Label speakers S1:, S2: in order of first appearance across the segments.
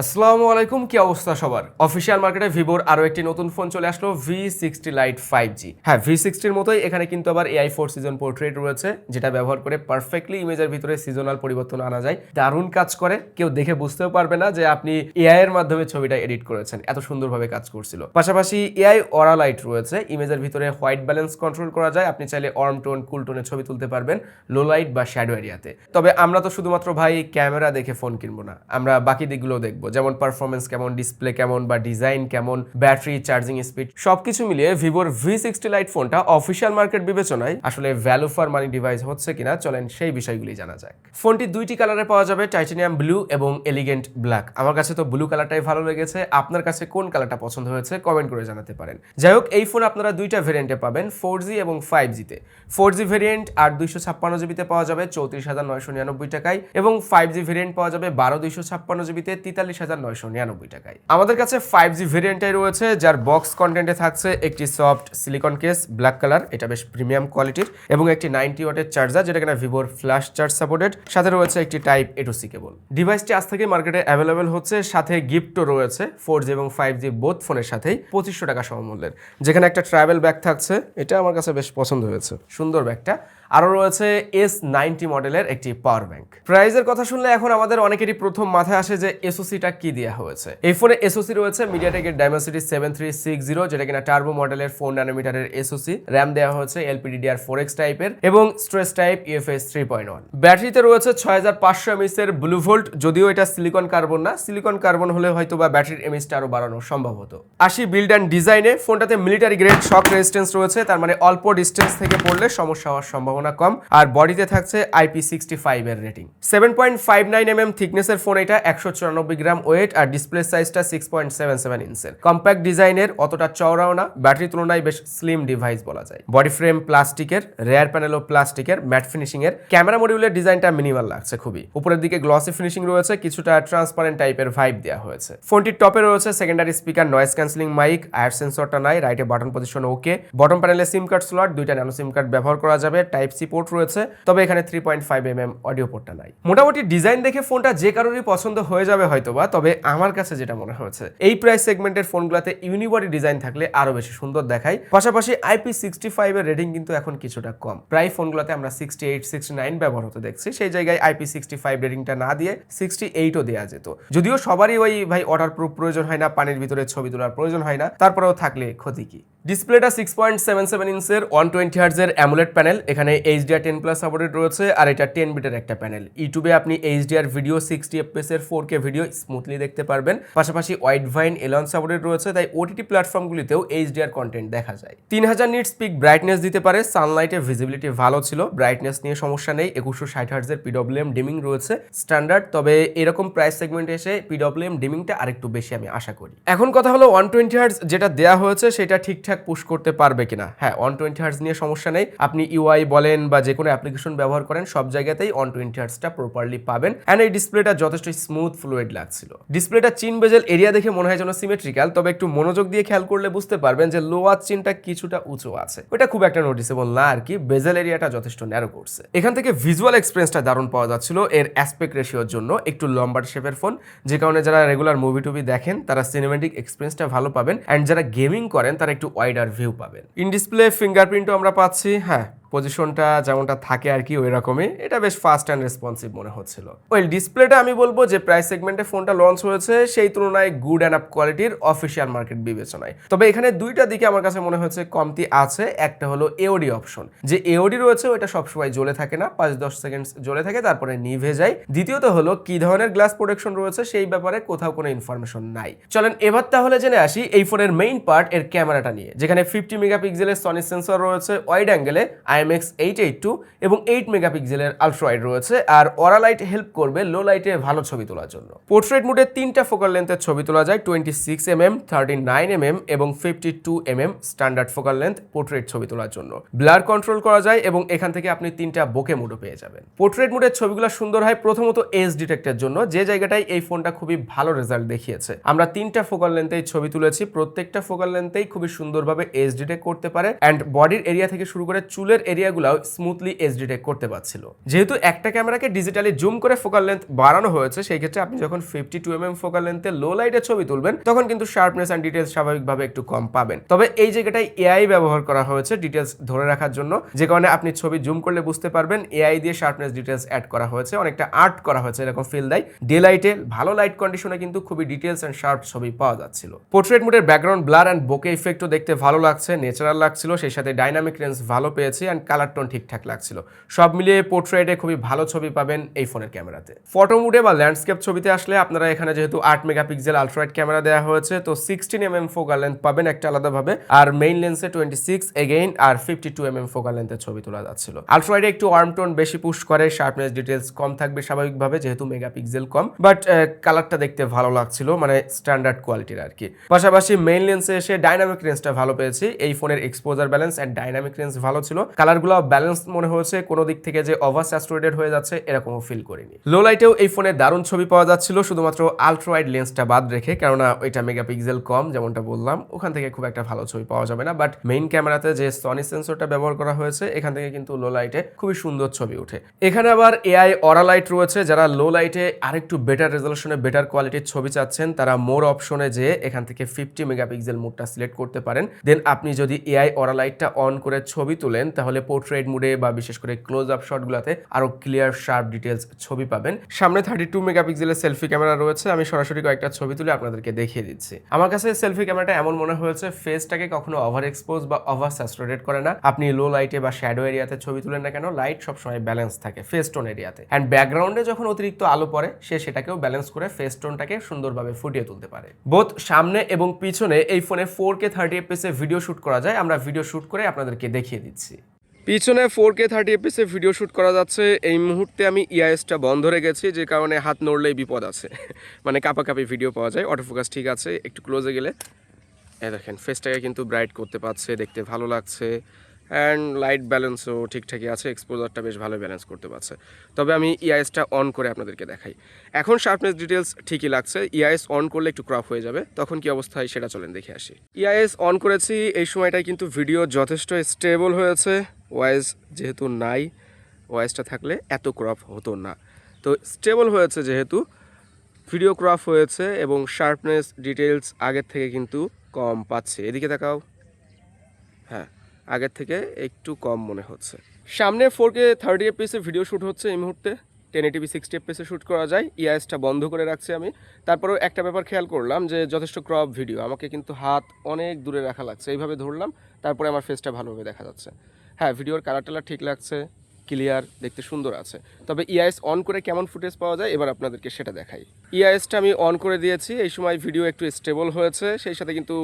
S1: আসসালামু আলাইকুম, কি অবস্থা সবার? অফিসিয়াল মার্কেটে ভিভোর আরও একটি নতুন ফোন চলে আসলো V sixty lite five G হ্যাঁ ভি সিক্সটির মতোই এখানে কিন্তু আবার এআই ফোর সিজন পোর্ট্রেট রয়েছে, যেটা ব্যবহার করে পারফেক্টলি ইমেজের ভিতরে সিজনাল পরিবর্তন আনা যায়। দারুণ কাজ করে, কেউ দেখে বুঝতেও পারবে না যে আপনি এআই এর মাধ্যমে ছবিটা এডিট করেছেন, এত সুন্দরভাবে কাজ করছিল। পাশাপাশি এআই অরা লাইট রয়েছে ইমেজের ভিতরে হোয়াইট ব্যালেন্স কন্ট্রোল করা যায়, আপনি চাইলে অর্ম টোন কুল টোনে ছবি তুলতে পারবেন লো লাইট বা শ্যাডো এরিয়াতে তবে আমরা তো শুধুমাত্র ভাই ক্যামেরা দেখে ফোন কিনবো না, আমরা বাকি দিকগুলো দেখব। যেমন পারফরমেন্স কেমন ডিসপ্লে কেমন বা ডিজাইন কেমন ব্যাটারি চার্জিং স্পিড সবকিছু মিলিয়ে ভিভোর ভি সিক্সটি লাইট ফোনটা অফিসিয়াল মার্কেট বিবেচনায় আসলে ভ্যালু ফর মানি ডিভাইস হচ্ছে কিনা চলেন সেই বিষয়গুলি জানা যাক। ফোনটি দুইটি কালারে পাওয়া যাবে টাইটানিয়াম ব্লু এবং এলিগেন্ট ব্ল্যাক আমার কাছে তো ব্লু কালারটাই ভালো লেগেছে। আপনার কাছে কোন কালারটা পছন্দ হয়েছে কমেন্ট করে জানাতে পারেন। যাই হোক, এই ফোন আপনারা দুইটা ভেরিয়েন্টে পাবেন ফোর জি এবং ফাইভ জিতে ফোর জি ভেরিয়েন্ট আট দুইশো ছাপ্পান্ন জিবিতে পাওয়া যাবে, চৌত্রিশ হাজার নয়শো নিরানব্বই টাকায়। এবং ফাইভ জি ভেরিয়েন্ট পাওয়া যাবে, বারো দুইশো ছাপ্পান্ন জিবিতে তেতাল্লিশ হাজার নয়শো নিরানব্বই টাকায়। আমাদের কাছে ফাইভ জি ভেরিয়েন্টটাই রয়েছে, যার বক্স কন্টেন্টে থাকছে একটি soft silicone case black colour এটা বেশ প্রিমিয়াম কোয়ালিটির এবং একটি নাইনটি ওয়াটের চার্জার যেটা কিনা ভিভোর ফ্ল্যাশ চার্জ সাপোর্টেড সাথে রয়েছে একটি type A to C cable ডিভাইসটি আজ থেকে মার্কেটে অ্যাভেলেবেল হচ্ছে, সাথে গিফটও রয়েছে ফোর জি এবং ফাইভ জি বোথ ফোনের সাথেই, পঁচিশশো টাকা সমমূল্যের। যেখানে একটা ট্রাভেল ব্যাগ থাকছে, এটা আমার কাছে বেশ পছন্দ হয়েছে। সুন্দর ব্যাগটা আরও রয়েছে এস নাইনটি মডেলের একটি পাওয়ার ব্যাংক প্রাইজের কথা শুনলে এখন আমাদের অনেকেরই প্রথম মাথায় আসে যে এসওসিটা কি দেওয়া হয়েছে। এই ফোনে এসওসি রয়েছে মিডিয়াটেকের Dimensity seven three six zero যেটা কিনা টার্বো মডেলের ফোর ন্যানোমিটারের এসওসি র্যাম দেওয়া হয়েছে এলপিডিডিআর ফোর এক্স টাইপের এবং storage type UFS three point one ব্যাটারিতে রয়েছে ছয় হাজার পাঁচশো এমএস এর ব্লু ভোল্ট যদিও এটা সিলিকন কার্বন না। সিলিকন কার্বন হলে হয়তো বা ব্যাটারির এমএসটা আরও বাড়ানো সম্ভব হতো। আসি বিল্ড অ্যান্ড ডিজাইনে ফোনটাতে মিলিটারি গ্রেড শক রেজিস্ট্যান্স রয়েছে, তার মানে অল্প ডিস্টেন্স থেকে পড়লে সমস্যা হওয়ার সম্ভাবনা কম, আর বডিতে থাকছে আইপি সিক্সটি ফাইভ এর rating. Seven point five nine M M থিকনেসের phone এটা একশো চুরানব্বই গ্রাম ওয়েট আর ডিসপ্লে সাইজটা সিক্স পয়েন্ট সেভেন সেভেন ইঞ্চের। কম্প্যাক্ট ডিজাইনের অতটা চওড়াও না ব্যাটারি তুলনায় বেশ স্লিম ডিভাইস বলা যায়। বডি ফ্রেম প্লাস্টিকের রেয়ার প্যানেলও প্লাস্টিকের ম্যাট ফিনিশিং এর ক্যামেরা মডিউলের ডিজাইনটা মিনিমাল লাগছে খুবই। উপরের দিকে গ্লসি ফিনিশিং রয়েছে, কিছুটা ট্রান্সপারেন্ট টাইপের ভাইব দেওয়া হয়েছে। ফোনটির টপে রয়েছে secondary speaker noise cancelling mic IR সেন্সরটা নাই রাইটে বাটন পজিশন ওকে বটম প্যানেলে সিম কার্ড স্লট দুইটা ন্যানো সিম কার্ড ব্যবহার করা যাবে টাইপ সি পোর্ট রয়েছে, তবে এখানে three point five M M audio পোর্টটা নাই। মোটামুটি ডিজাইন দেখে ফোনটা যে কারোরই পছন্দ হয়ে যাবে হয়তোবা, তবে আমার কাছে যেটা মনে হয়েছে, এই প্রাইস সেগমেন্টের ফোনগুলোতে ইউনিবডি ডিজাইন থাকলে আরও বেশি সুন্দর দেখায়। পাশাপাশি আইপি সিক্সটি ফাইভ এর রেটিং কিন্তু এখন কিছুটা কম। প্রায় ফোনগুলোতে আমরা সিক্সটি এইট সিক্সটি নাইন ব্যবহার হতে দেখছি, সেই জায়গায় আইপি সিক্সটি ফাইভ রেটিংটা না দিয়ে সিক্সটি এইটও দেওয়া যেত। যদিও সবারই ওই ভাই অর্ডার প্রুফ প্রয়োজন হয় না, পানির ভিতরে ছবি তোলার প্রয়োজন হয় না, তারপরেও থাকলে ক্ষতি কি? ডিসপ্লেটা সিক্স পয়েন্ট সেভেন সেভেন ইঞ্চের ওয়ান টোয়েন্টি হার্জের অ্যামুলেট প্যানেল এখানে এইচডিআর টেন প্লাস সাপোর্টেড রয়েছে, আর এটা টেন বিটের একটা প্যানেল ইউটিউবে আপনি এইচডিআর ভিডিও সিক্সটি এফপিএস এর ফোর কে ভিডিও স্মুথলি দেখতে পারবেন। পাশাপাশি ওয়াইড ভাইন এলন সাপোর্টেড রয়েছে, তাই ওটিটি প্ল্যাটফর্মগুলিতেও এইচডিআর কন্টেন্ট দেখা যায়। তিন হাজার নিট স্পিক ব্রাইটনেস দিতে পারে সানলাইটে ভিজিবিলিটি ভালো ছিল ব্রাইটনেস নিয়ে সমস্যা নেই, একুশশো ষাট হার্জের পিডব্লিউএম ডিমিং রয়েছে স্ট্যান্ডার্ড তবে এরকম প্রাইস সেগমেন্টে এসে পিডব্লিউএম ডিমিংটা আরেকটু বেশি আমি আশা করি। এখন কথা হলো ওয়ান টোয়েন্টি হার্জ যেটা দেওয়া হয়েছে, সেটা ঠিকঠাক পুশ করতে পারবে কিনা? হ্যাঁ ওয়ান টোয়েন্টি হার্জ নিয়ে সমস্যা নেই। আপনি ইউআই বলেন বা যে কোনো অ্যাপ্লিকেশন ব্যবহার করেন, সব জায়গাতেই ওয়ান টোয়েন্টি হার্জটা প্রপারলি পাবেন। অ্যান্ড এই ডিসপ্লেটা যথেষ্ট স্মুথ ফ্লুয়েড লাগছিল। ডিসপ্লেটা চিন বেজেল এরিয়া দেখে মনে হয় যেন সিমেট্রিক্যাল তবে একটু মনোযোগ দিয়ে খেয়াল করলে বুঝতে পারবেন যে লোয়ার চিনটা কিছুটা উঁচু আছে। ওটা খুব একটা নোটিসেবল না আর কি বেজেল এরিয়াটা যথেষ্ট ন্যারো করছে। এখান থেকে ভিজুয়াল এক্সপিরিয়েন্সটা দারুণ পাওয়া যাচ্ছিল এর অ্যাসপেক্ট রেশিওর জন্য, একটু লম্বার শেপের ফোন যে কারণে যারা রেগুলার মুভি টুভি দেখেন, তারা সিনেমেটিক এক্সপিরিয়েন্সটা ভালো পাবেন। অ্যান্ড যারা গেমিং করেন, তারা একটু ওয়াইডার ভিউ পাবেন। ইন ডিসপ্লে ফিঙ্গারপ্রিন্টও আমরা পাচ্ছি হ্যাঁ। পজিশনটা যেমনটা থাকে আর কি ওই রকমই এটা বেশ ফাস্ট অ্যান্ড রেসপন্সিভ মনে হচ্ছিল। ওয়েল ডিসপ্লেটা আমি বলব যে প্রাইস সেগমেন্টে ফোনটা লঞ্চ হয়েছে, সেই তুলনায় গুড অ্যান্ড আপ কোয়ালিটির অফিসিয়াল মার্কেট বিবেচনায়। তবে এখানে দুইটা দিকে আমার কাছে মনে হয়েছে কমতি আছে, একটা হলো এওডি অপশন যে এওডি রয়েছে ওটা সবসময় জ্বলে থাকে না, পাঁচ দশ সেকেন্ড জ্বলে থাকে, তারপরে নিভে যায়। দ্বিতীয়ত হলো, কি ধরনের গ্লাস প্রোটেকশন রয়েছে, সেই ব্যাপারে কোথাও কোনো ইনফরমেশন নাই। চলেন এবার তাহলে জেনে আসি এই ফোনের মেইন পার্ট এর ক্যামেরাটা নিয়ে, যেখানে ফিফটি মেগাপিক্সেলের সনি সেন্সর রয়েছে ওয়াইড অ্যাঙ্গেলে আইএমএক্স এইট এইট টু এবং এইট মেগাপিক্সেলের আলট্রাইড রয়েছে, আর অরা লাইট হেল্প করবে লো লাইটে ভালো ছবি তোলার জন্য। পোর্ট্রেট মোডে তিনটা ফোকাল লেন্থের ছবি তোলা যায় twenty six M M thirty nine M M এবং fifty two M M standard focal length portrait ছবি তোলার জন্য। ব্লার কন্ট্রোল করা যায় এবং এখান থেকে আপনি তিনটা বোকে মোডও পেয়ে যাবেন। পোর্ট্রেট মোডের ছবিগুলো সুন্দর হয় প্রথমত এজ ডিটেক্টের জন্য, যে জায়গাটায় এই ফোনটা খুবই ভালো রেজাল্ট দেখিয়েছে। আমরা তিনটা ফোকাল লেন্থেই ছবি তুলেছি, প্রত্যেকটা ফোকাল লেন্থেই খুবই সুন্দরভাবে এজ ডিটেক্ট করতে পারে অ্যান্ড বডির এরিয়া থেকে শুরু করে চুলের এরিয়াগুলো স্মুথলি এস ডিটেক্ট করতে পারছিল। যেহেতু একটা ক্যামেরাকে ডিজিটালি জুম করে ফোকাল লেন্থ বাড়ানো হয়েছে, সেই ক্ষেত্রে আপনি যখন fifty two M M focal লেন্থে low লাইটে ছবি তুলবেন, তখন কিন্তু শার্পনেস অ্যান্ড ডিটেলস স্বাভাবিকভাবে একটু কম পাবেন। তবে এই জায়গাটায় এআই ব্যবহার করা হয়েছে ডিটেলস ধরে রাখার জন্য, যে কারণে আপনি ছবি জুম করলে বুঝতে পারবেন এআই দিয়ে শার্পনেস ডিটেলস অ্যাড করা হয়েছে, অনেকটা আর্ট করা হয়েছে এরকম ফিল দেয়। ডে লাইটে ভালো লাইট কন্ডিশনে কিন্তু খুবই ডিটেলস অ্যান্ড শার্প ছবি পাওয়া যাচ্ছিল। পোর্ট্রেট মুডের ব্যাকগ্রাউন্ড ব্লার অ্যান্ড বোকে ইফেক্টও দেখতে ভালো লাগছে ন্যাচারাল লাগছিল, সেই সাথে ডাইনামিক রেঞ্জ ভালো পেয়েছি অ্যান্ড কালার টোন ঠিকঠাক লাগছিল। সব মিলিয়ে পোর্ট্রেটে খুবই ভালো ছবি পাবেন এই ফোনের ক্যামেরাতে। ফটো মুডে বা ল্যান্ডস্কেপ ছবিতে আসলে আপনারা এখানে যেহেতু আট মেগাপিক্সেল আলট্রাইট ক্যামেরা দেওয়া হয়েছে, তো sixteen M M focal length পাবেন একটা আলাদাভাবে। আর মেইন লেন্সে টোয়েন্টি সিক্স এগেইন আর fifty two M M focal লেন্থের ছবি তোলা যাচ্ছিল। আলট্রাইডে একটু আর্ম টোন বেশি পুশ করে শার্পনেস ডিটেলস কম থাকবে স্বাভাবিকভাবে, যেহেতু মেগাপিক্সেল কম। বাট কালারটা দেখতে ভালো লাগছিল মানে স্ট্যান্ডার্ড কোয়ালিটির আর কি। পাশাপাশি মেইন লেন্সে এসে ডাইনামিক রেঞ্জটা ভালো পেয়েছি। এই ফোনের exposure balance and dynamic range ভালো ছিল। কালারগুলো ব্যালেন্স মনে হয়েছে, কোনো দিক থেকে যে ওভার স্যাচুরেটেড হয়ে যাচ্ছে, এরকমও ফিল করিনি। লো লাইটেও এই ফোনে দারুণ ছবি পাওয়া যাচ্ছিল, শুধুমাত্র আলট্রাওয়াইড লেন্সটা বাদ রেখে, কেননা ওইটা মেগাপিক্সেল কম, যেমনটা বললাম, ওখান থেকে খুব একটা ভালো ছবি পাওয়া যাবে না। বাট মেইন ক্যামেরাতে যে সনি সেন্সরটা ব্যবহার করা হয়েছে, এখান থেকে কিন্তু লো লাইটে খুবই সুন্দর ছবি ওঠে। এখানে আবার এআই অরা লাইট রয়েছে, যারা লো লাইটে আরেকটু বেটার রেজলিউশনে বেটার কোয়ালিটির ছবি চাচ্ছেন, তারা মোর অপশনে যে এখান থেকে ফিফটি মেগাপিক্সেল মোডটা সিলেক্ট করতে পারেন। দেন আপনি যদি এআই অরা লাইটটা অন করে ছবি তুলেন, তাহলে পোর্ট্রেট মুডে বা বিশেষ করে ক্লোজ আপ শটগুলোতে আরও ক্লিয়ার শার্প ডিটেলস ছবি পাবেন। সামনে থার্টি টু মেগাপিক্সেলের সেলফি ক্যামেরা রয়েছে, আমি সরাসরি কয়েকটা ছবি তুলে আপনাদেরকে দেখিয়ে দিচ্ছি। আমার কাছে সেলফি ক্যামেরাটা এমন মনে হয়েছে ফেসটাকে কখনো ওভার এক্সপোজ বা ওভার স্যাচুরেটেড করে না। আপনি লো লাইটে বা শ্যাডো এরিয়াতে ছবি তুলেন না কেন লাইট সবসময় ব্যালেন্স থাকে ফেস টোন এরিয়াতে অ্যান্ড ব্যাকগ্রাউন্ডে যখন অতিরিক্ত আলো পড়ে, সে সেটাকেও ব্যালেন্স করে ফেস টোনটাকে সুন্দরভাবে ফুটিয়ে তুলতে পারে। বোধ সামনে এবং পিছনে এই ফোনে ফোর কে থার্টি এফপিএসে ভিডিও শুট করা যায়, আমরা ভিডিও শুট করে আপনাদেরকে দেখিয়ে দিচ্ছি। পিছনে ফোর কে থার্টি এফপিএসে ভিডিও শুট করা যাচ্ছে। এই মুহূর্তে আমি ইআইএসটা বন্ধ রেখেছি যে কারণে হাত নড়লেই বিপদ আছে। মানে কাপাকাপি ভিডিও পাওয়া যায় অটোফোকাস ঠিক আছে, একটু ক্লোজে গেলে। এ দেখেন ফেসটাকে কিন্তু ব্রাইট করতে পারছে, দেখতে ভালো লাগছে। অ্যান্ড লাইট ব্যালেন্সও ঠিকঠাকই আছে এক্সপোজারটা বেশ ভালো ব্যালেন্স করতে পারছে। তবে আমি ইআইএসটা অন করে আপনাদেরকে দেখাই। এখন শার্পনেস ডিটেলস ঠিকই লাগছে ইআইএস অন করলে একটু ক্রপ হয়ে যাবে, তখন কি অবস্থা হয় সেটা চলেন দেখে আসি। ইআইএস অন করেছি, এই সময়টায় কিন্তু ভিডিও যথেষ্ট স্টেবল হয়েছে। ওয়াইজ যেহেতু নাই, ওয়াইজটা থাকলে এত ক্রপ হতো না। তো স্টেবল হয়েছে যেহেতু, ভিডিও ক্রপ হয়েছে এবং শার্পনেস ডিটেলস আগের থেকে কিন্তু কম পাচ্ছে। এদিকে তাকাও। হ্যাঁ আগের থেকে একটু কম মনে হচ্ছে। সামনে ফোর কে থার্টি এফপিএসে ভিডিও শ্যুট হচ্ছে এই মুহূর্তে। টেন এটিভি সিক্সটি এফপিএসে শ্যুট করা যায়। ইআইএসটা বন্ধ করে রাখছি আমি। তারপরেও একটা ব্যাপার খেয়াল করলাম যে যথেষ্ট ক্রপ ভিডিও আমাকে কিন্তু হাত অনেক দূরে রাখা লাগছে। এইভাবে ধরলাম, তারপরে আমার ফেসটা ভালোভাবে দেখা যাচ্ছে। হ্যাঁ ভিডিওর কালার টালার ঠিক লাগছে ক্লিয়ার দেখতে সুন্দর আছে। তবে ইআইএস অন করে কেমন ফুটেজ পাওয়া যায়, এবার আপনাদেরকে সেটা দেখাই। ইআইএসটা আমি অন করে দিয়েছি, এই সময় ভিডিও একটু স্টেবল হয়েছে, সেই সাথে কিন্তু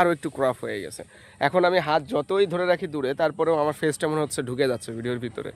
S1: আরও একটু ক্রপ হয়ে গেছে। এখন আমি হাত যতই ধরে রাখি দূরে, তারপরেও আমার ফেসটা মনে হচ্ছে ঢুকে যাচ্ছে ভিডিওর ভিতরে।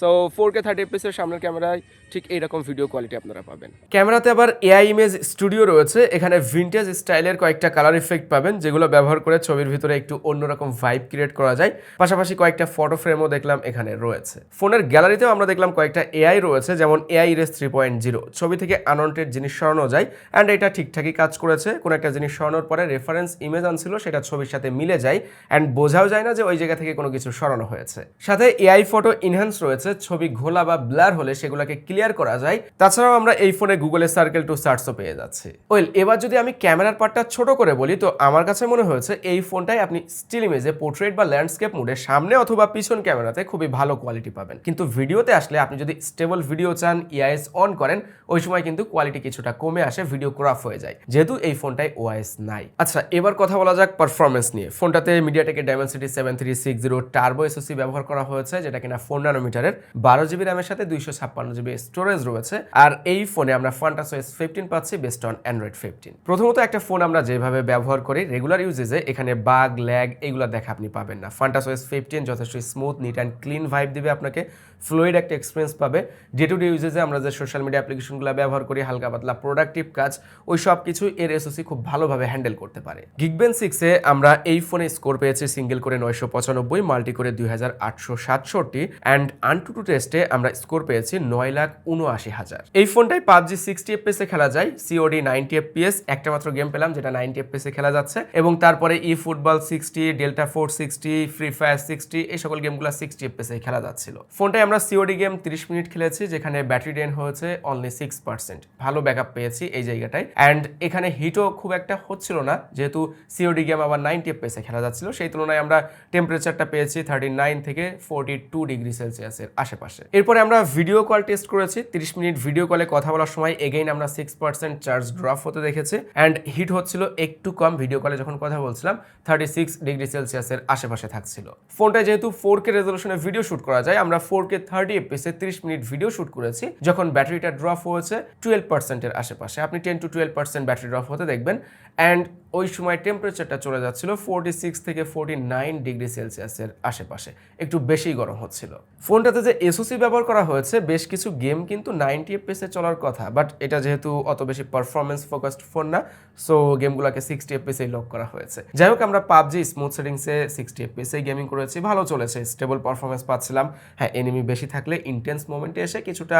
S1: সো ফোর কে থার্টি এপিসের সামনের ক্যামেরায় ঠিক এইরকম ভিডিও কোয়ালিটি আপনারা পাবেন। ক্যামেরাতে আবার এআই ইমেজ স্টুডিও রয়েছে, এখানে ভিন্টেজ স্টাইলের কয়েকটা কালার ইফেক্ট পাবেন, যেগুলো ব্যবহার করে ছবির ভিতরে একটু অন্যরকম ভাইব ক্রিয়েট করা যায়। পাশাপাশি কয়েকটা ফটো ফ্রেমও দেখলাম এখানে রয়েছে। ফোনের গ্যালারিতেও আমরা দেখলাম কয়েকটা এআই রয়েছে, যেমন AI erase three point zero ছবি থেকে আনন্টেড জিনিস সরানো যায় অ্যান্ড এটা ঠিকঠাকই কাজ করেছে। কোনো একটা জিনিস সরানোর পরে রেফারেন্স ইমেজ আনছিল, সেটা ছবির সাথে মিলে যায়। অ্যান্ড বোঝাও যায় না যে ওই জায়গা থেকে কোনো কিছু সরানো হয়েছে। সাথে এআই ফটো ইনহ্যান্স রয়েছে, ছবি ঘোলা বা ব্লার হলে সেগুলোকে ক্লিয়ার করা যায়। তাছাড়াও আমরা এই ফোনে গুগলের সার্কেল টু সার্চও পেয়ে যাচ্ছি। ওয়েল এবার যদি আমি ক্যামেরার পার্টটা ছোট করে বলি, তো আমার কাছে মনে হয়েছে এই ফোনটাই আপনি স্টিল ইমেজে পোর্ট্রেট বা ল্যান্ডস্কেপ মুডে সামনে অথবা পিছন ক্যামেরাতে খুবই ভালো কোয়ালিটি পাবেন। কিন্তু ভিডিওতে আসলে আপনি যদি স্টেবল ভিডিও চান ইআইএস অন করেন, ওই সময় কিন্তু কোয়ালিটি কিছুটা কমে আসে ভিডিও ক্রাফ হয়ে যায়। যেহেতু এই ফোনটায় ওআইএস নাই। আচ্ছা এবার কথা বলা যাক পারফরমেন্স নিয়ে। ফোনটাতে মিডিয়াটেকের Dimensity seven three six zero turbo SoC ব্যবহার করা হয়েছে, যেটা কিনা ফোর নানোমিটারের বারো জিবি র্যামের সাথে দুইশো ছাপ্পান্ন জিবি স্টোরেজ রয়েছে। আর এই ফোনে আমরা ফান্টাস ওয়েস ফিফটিন পাচ্ছি বেস্ট অন অ্যান্ড্রয়েড ফিফটিন প্রথমত একটা ফোন আমরা যেভাবে ব্যবহার করি রেগুলার ইউজেজে এখানে বাগ ল্যাগ এগুলো দেখা আপনি পাবেন না। ফান্টাস ওয়েস ফিফটিন যথেষ্ট smooth neat and clean vibe দিবে আপনাকে। ফ্লুইড একটা এক্সপিরিয়েন্স পাবে। ডে টু ডে ইউজেজে আমরা যে সোশ্যাল মিডিয়া অ্যাপ্লিকেশনগুলো ব্যবহার করি, হালকা পাতলা প্রোডাক্টিভ কাজ, ওই সব কিছু এর এসওসি খুব ভালোভাবে হ্যান্ডেল করতে পারে। গিগবেন সিক্সে আমরা এই ফোনে স্কোর পেয়েছি সিঙ্গেল করে নয়শো পঁচানব্বই মাল্টি করে দুই হাজার আটশো সাতষট্টি অ্যান্ড আনটু টেস্টে আমরা স্কোর পেয়েছি নয় লাখ উনআশি হাজার। এই ফোনটাই পাবজি সিক্সটি এফপিএসে খেলা যায় সিওডি নাইনটি এফপিএস একটা মাত্র গেম পেলাম, যেটা নাইনটি এফপিএস খেলা যাচ্ছে, এবং তারপরে eFootball sixty Delta Force sixty free fire sixty এই সকল গেমগুলো সিক্সটি এফপিএস খেলা যাচ্ছিল। ফোনটায় আমরা সিওডি গেম তিরিশ মিনিট খেলেছি, যেখানে ব্যাটারি ডেন হয়েছে অনলি সিক্স পার্সেন্ট ভালো ব্যাকআপ পেয়েছি এই জায়গাটায়। অ্যান্ড এখানে হিটও খুব একটা হচ্ছিল না, যেহেতু সিওডি গেম আবার নাইনটি পেসে খেলা যাচ্ছিল। সেই তুলনায় আমরা টেম্পারেচারটা পেয়েছি থার্টি নাইন থেকে ফোরটি টু ডিগ্রি সেলসিয়াসের আশেপাশে। এরপরে আমরা ভিডিও কল টেস্ট করেছি। তিরিশ মিনিট ভিডিও কলে কথা বলার সময় এগেইন আমরা সিক্স পার্সেন্ট চার্জ ড্রপ হতে দেখেছি। অ্যান্ড হিট হচ্ছিল একটু কম ভিডিও কলে যখন কথা বলছিলাম থার্টি সিক্স ডিগ্রি সেলসিয়াসের আশেপাশে থাকছিল। ফোনটা যেহেতু ফোর কে রেজলিউশনে ভিডিও শুট করা যায়, আমরা ফোর কে থার্টি এপিসে তিরিশ মিনিট ভিডিও শুট করেছি, যখন ব্যাটারিটা ড্রপ হয়েছে টুয়েলভ পার্সেন্টের আশেপাশে। আপনি ten to twelve percent battery drop হতে দেখবেন। অ্যান্ড ওই সময় টেম্পারেচারটা চলে যাচ্ছিল ফোরটি সিক্স থেকে ফোরটি নাইন ডিগ্রি সেলসিয়াসের আশেপাশে। একটু বেশি গরম হচ্ছিল। ফোনটাতে যে এসওসি ব্যবহার করা হয়েছে, বেশ কিছু গেম কিন্তু নাইনটি এফপিএসে চলার কথা। বাট এটা যেহেতু অত বেশি পারফরমেন্স ফোকাসড ফোন না সো গেমগুলোকে সিক্সটি এফপিএসেই লক করা হয়েছে। যাই হোক, আমরা পাবজি স্মুথ সেটিংসে সিক্সটি এফপিএসে গেমিং করেছি। ভালো চলেছে স্টেবল পারফরমেন্স পাচ্ছিলাম। হ্যাঁ এনিমি বেশি থাকলে ইন্টেন্স মোমেন্টে এসে কিছুটা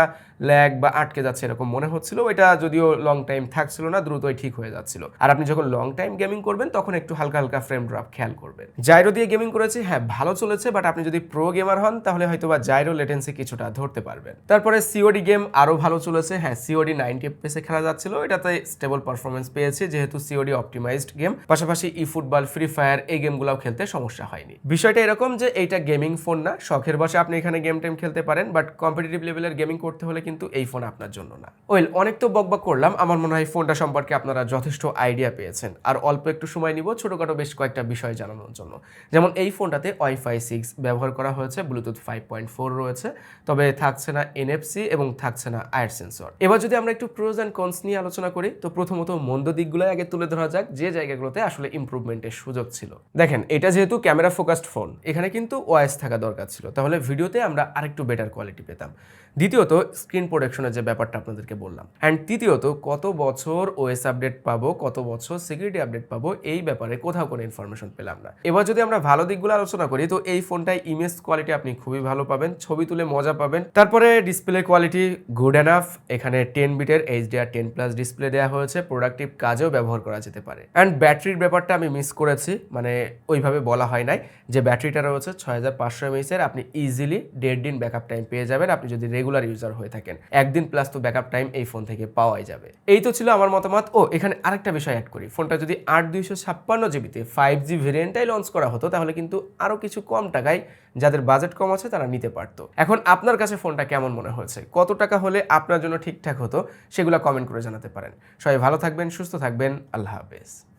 S1: ল্যাগ বা আটকে যাচ্ছে এরকম মনে হচ্ছিল। এটা যদিও লং টাইম থাকছিল না, দ্রুতই ঠিক হয়ে যাচ্ছিল। আর আপনি যখন লং টাইম গেমিং করবেন, তখন একটু হালকা হালকা ফ্রেম ড্রপ খেয়াল করবেন। জাইরো দিয়ে গেমিং করেছি হ্যাঁ ভালো চলেছে বাট আপনি যদি প্রো গেমার হন, তাহলে হয়তো বা জাইরো লেটেন্সি কিছুটা ধরতে পারবেন। তারপরে সিওডি গেম আরও ভালো চলেছে হ্যাঁ সিওডি নাইনটি এফপিএসে খেলা যাচ্ছিল, এটাতে স্টেবল পারফরমেন্স পেয়েছে, যেহেতু সিওডি অপটিমাইজড গেম পাশাপাশি ই ফুটবল ফ্রি ফায়ার এই গেমগুলোও খেলতে সমস্যা হয়নি। বিষয়টা এরকম যে, এইটা গেমিং ফোন না, শখের বসে আপনি এখানে গেম টেম খেলতে পারেন বাট কম্পিটিটিভ লেভেলের গেমিং করতে হলে কিন্তু এই ফোন আপনার জন্য না। ওয়েল অনেক তো বকবক করলাম, আমার মনে হয় ফোনটা সম্পর্কে আপনারা যথেষ্ট আইডিয়া পেয়েছেন। আর অল্প একটু সময় নিব, ছোটখাটো বেশ কয়েকটা বিষয় জানানোর জন্য। যেমন এই ফোনটাতে ওয়াইফাই সিক্স ব্যবহার করা হয়েছে ব্লুটুথ ফাইভ পয়েন্ট ফোর রয়েছে, তবে থাকছে না এনএফসি এবং থাকছে না আয়ার সেন্সর এবার যদি আমরা একটু প্রোজ অ্যান্ড কনস নিয়ে আলোচনা করি, তো প্রথমত মন্দ দিকগুলো আগে তুলে ধরা যাক, যে জায়গাগুলোতে আসলে ইমপ্রুভমেন্টের সুযোগ ছিল। দেখেন, এটা যেহেতু ক্যামেরা ফোকাসড ফোন এখানে কিন্তু ওয়াইস থাকা দরকার ছিল, তাহলে ভিডিওতে আমরা আরেকটু বেটার কোয়ালিটি পেতাম। দ্বিতীয়ত স্ক্রিন প্রোটেকশনের যে ব্যাপারটা আপনাদেরকে বললাম। অ্যান্ড তৃতীয়ত, কত বছর ওএস আপডেট পাবো, কত বছর সিকিউরিটি আপডেট পাবো, এই ব্যাপারে কোথাও কোনো ইনফরমেশন পেলাম না। এবার যদি আমরা ভালো দিকগুলো আলোচনা করি, তো এই ফোনটায় ইমেজ কোয়ালিটি আপনি খুবই ভালো পাবেন, ছবি তুলে মজা পাবেন। তারপরে ডিসপ্লে কোয়ালিটি গুড এনাফ এখানে টেন বিটের এইচডিআর টেন প্লাস ডিসপ্লে দেওয়া হয়েছে প্রোডাক্টিভ কাজেও ব্যবহার করা যেতে পারে। অ্যান্ড ব্যাটারির ব্যাপারটা আমি মিস করেছি মানে ওইভাবে বলা হয় নাই যে ব্যাটারিটা রয়েছে ছয় হাজার পাঁচশো এমএইচের আপনি ইজিলি দেড় দিন ব্যাকআপ টাইম পেয়ে যাবেন, আপনি যদি রেগুলার ইউজার হয়ে থাকেন, একদিন প্লাস তো ব্যাকআপ টাইম এই ফোন থেকে পাওয়াই যাবে। এই তো ছিল আমার মতামত। ও, এখানে আরেকটা বিষয় অ্যাড করি ফোনটা যদি আট দুইশো ছাপ্পান্ন জিবিতে ফাইভ জি ভেরিয়েন্টটাই লঞ্চ করা হতো, তাহলে কিন্তু আরও কিছু কম টাকায় যাদের বাজেট কম আছে তারা নিতে পারতো। এখন আপনার কাছে ফোনটা কেমন মনে হয়েছে? কত টাকা হলে আপনার জন্য ঠিকঠাক হতো? সেগুলো কমেন্ট করে জানাতে পারেন। সবাই ভালো থাকবেন, সুস্থ থাকবেন, আল্লাহ হাফেজ।